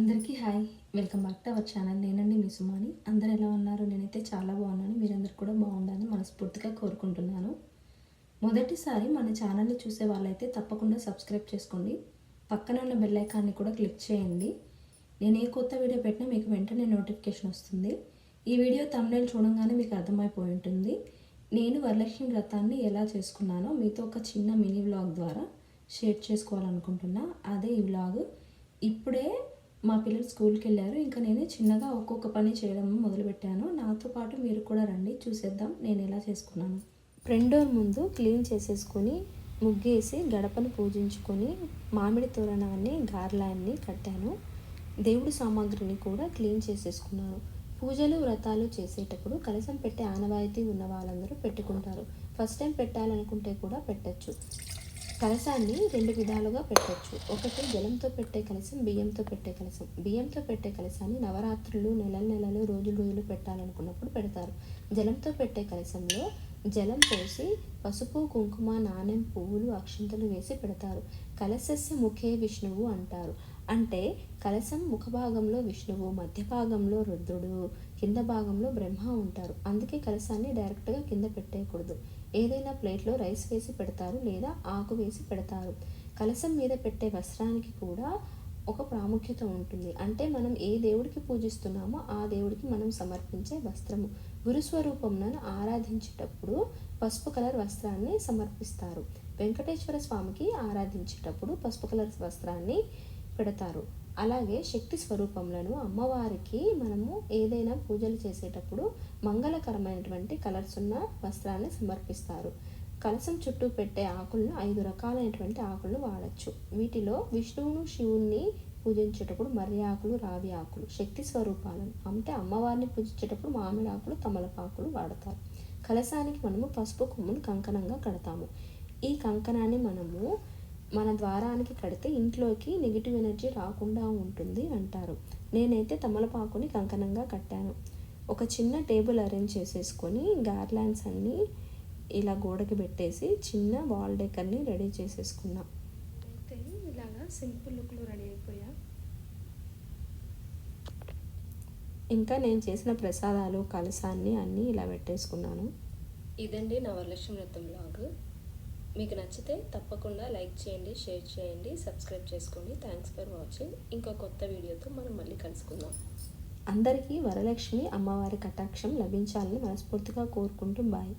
అందరికీ hi. Welcome back to our channel. నేనండి మీ సుమాని. అందరు ఎలా ఉన్నారు? నేనైతే చాలా బాగున్నాను. మీరందరూ కూడా బాగుండాలని మనస్ఫూర్తిగా కోరుకుంటున్నాను. మొదటిసారి మన ఛానల్ని చూసే వాళ్ళైతే తప్పకుండా సబ్స్క్రైబ్ చేసుకోండి. పక్కన ఉన్న బెల్ ఐకాన్ని కూడా క్లిక్ చేయండి. నేను ఏ కొత్త వీడియో పెట్టినా మీకు వెంటనే నోటిఫికేషన్ వస్తుంది. ఈ వీడియో తమిళ చూడంగానే మీకు అర్థమైపోయి ఉంటుంది. నేను వరలక్ష్మి వ్రతాన్ని ఎలా చేసుకున్నానో మీతో ఒక చిన్న మినీ వ్లాగ్ ద్వారా షేర్ చేసుకోవాలనుకుంటున్నా. అదే ఈ వ్లాగ్. ఇప్పుడే మా పిల్లలు స్కూల్కి వెళ్ళారు ఇంకా నేను చిన్నగా ఒక్కొక్క పని చేయడం మొదలుపెట్టాను. నాతో పాటు మీరు కూడా రండి చూసేద్దాం నేను ఎలా చేసుకున్నాను. ఫ్రంట్ డోర్ ముందు క్లీన్ చేసేసుకొని ముగ్గేసి గడపను పూజించుకొని మామిడి తోరణాన్ని గార్లాన్ని కట్టాను. దేవుడి సామాగ్రిని కూడా క్లీన్ చేసేసుకున్నాను. పూజలు వ్రతాలు చేసేటప్పుడు కలసం పెట్టే ఆనవాయితీ ఉన్న వాళ్ళందరూ పెట్టుకుంటారు. ఫస్ట్ టైం పెట్టాలనుకుంటే కూడా పెట్టచ్చు. కలసాన్ని రెండు విధాలుగా పెట్టచ్చు. ఒకటి జలంతో పెట్టే కలసం బియ్యంతో పెట్టే కలసం బియ్యంతో పెట్టే కలసాన్ని నవరాత్రులు నెల నెలలు రోజులు రోజులు పెట్టాలనుకున్నప్పుడు పెడతారు. జలంతో పెట్టే కలసంలో జలం పోసి పసుపు కుంకుమ నాణెం పువ్వులు అక్షింతలు వేసి పెడతారు. కలశస్య ముఖే విష్ణువు అంటారు. అంటే కలశం ముఖ భాగంలో విష్ణువు మధ్య భాగంలో రుద్రుడు కింద భాగంలో బ్రహ్మ ఉంటారు. అందుకే కలశాన్ని డైరెక్ట్గా కింద పెట్టేయకూడదు. ఏదైనా ప్లేట్లో రైస్ వేసి పెడతారు లేదా ఆకు వేసి పెడతారు. కలశం మీద పెట్టే వస్త్రానికి కూడా ఒక ప్రాముఖ్యత ఉంటుంది. అంటే మనం ఏ దేవుడికి పూజిస్తున్నామో ఆ దేవుడికి మనం సమర్పించే వస్త్రము. గురుస్వరూపంను ఆరాధించేటప్పుడు పసుపు కలర్ వస్త్రాన్ని సమర్పిస్తారు. వెంకటేశ్వర స్వామికి ఆరాధించేటప్పుడు పసుపు కలర్ వస్త్రాన్ని పెడతారు. అలాగే శక్తి స్వరూపములను అమ్మవారికి మనము ఏదైనా పూజలు చేసేటప్పుడు మంగళకరమైనటువంటి కలర్స్ ఉన్న వస్త్రాన్ని సమర్పిస్తారు. కలసం చుట్టూ పెట్టే ఆకులను ఐదు రకాలైనటువంటి ఆకులను వాడచ్చు. వీటిలో విష్ణువును శివుణ్ణి పూజించేటప్పుడు మర్రి ఆకులు రావి ఆకులు శక్తి స్వరూపాలను అంటే అమ్మవారిని పూజించేటప్పుడు మామిడి ఆకులు తమలపాకులు వాడతారు. కలసానికి మనము పసుపు కొమ్మును కంకణంగా కడతాము. ఈ కంకణాన్ని మనము మన ద్వారానికి కడితే ఇంట్లోకి నెగిటివ్ ఎనర్జీ రాకుండా ఉంటుంది అంటారు. నేనైతే తమలపాకుని కంకణంగా కట్టాను. ఒక చిన్న టేబుల్ అరేంజ్ చేసేసుకొని గార్లాండ్స్ అన్నీ ఇలా గోడకి పెట్టేసి చిన్న వాల్ డెకర్ని రెడీ చేసేసుకున్నా. అయితే ఇలాగా సింపుల్ లుక్లో రెడీ అయిపోయా? ఇంకా నేను చేసిన ప్రసాదాలు కలసాన్ని అన్నీ ఇలా పెట్టేసుకున్నాను. ఇదండి నా వరలక్ష్మి వ్రతం బ్లాగ్ మీకు నచ్చితే తప్పకుండా లైక్ చేయండి షేర్ చేయండి సబ్స్క్రైబ్ చేసుకోండి. థ్యాంక్స్ ఫర్ వాచింగ్ ఇంకో కొత్త వీడియోతో మనం మళ్ళీ కలుసుకుందాం. అందరికీ వరలక్ష్మి అమ్మవారి కటాక్షం లభించాలని మనస్ఫూర్తిగా కోరుకుంటూ బాయ్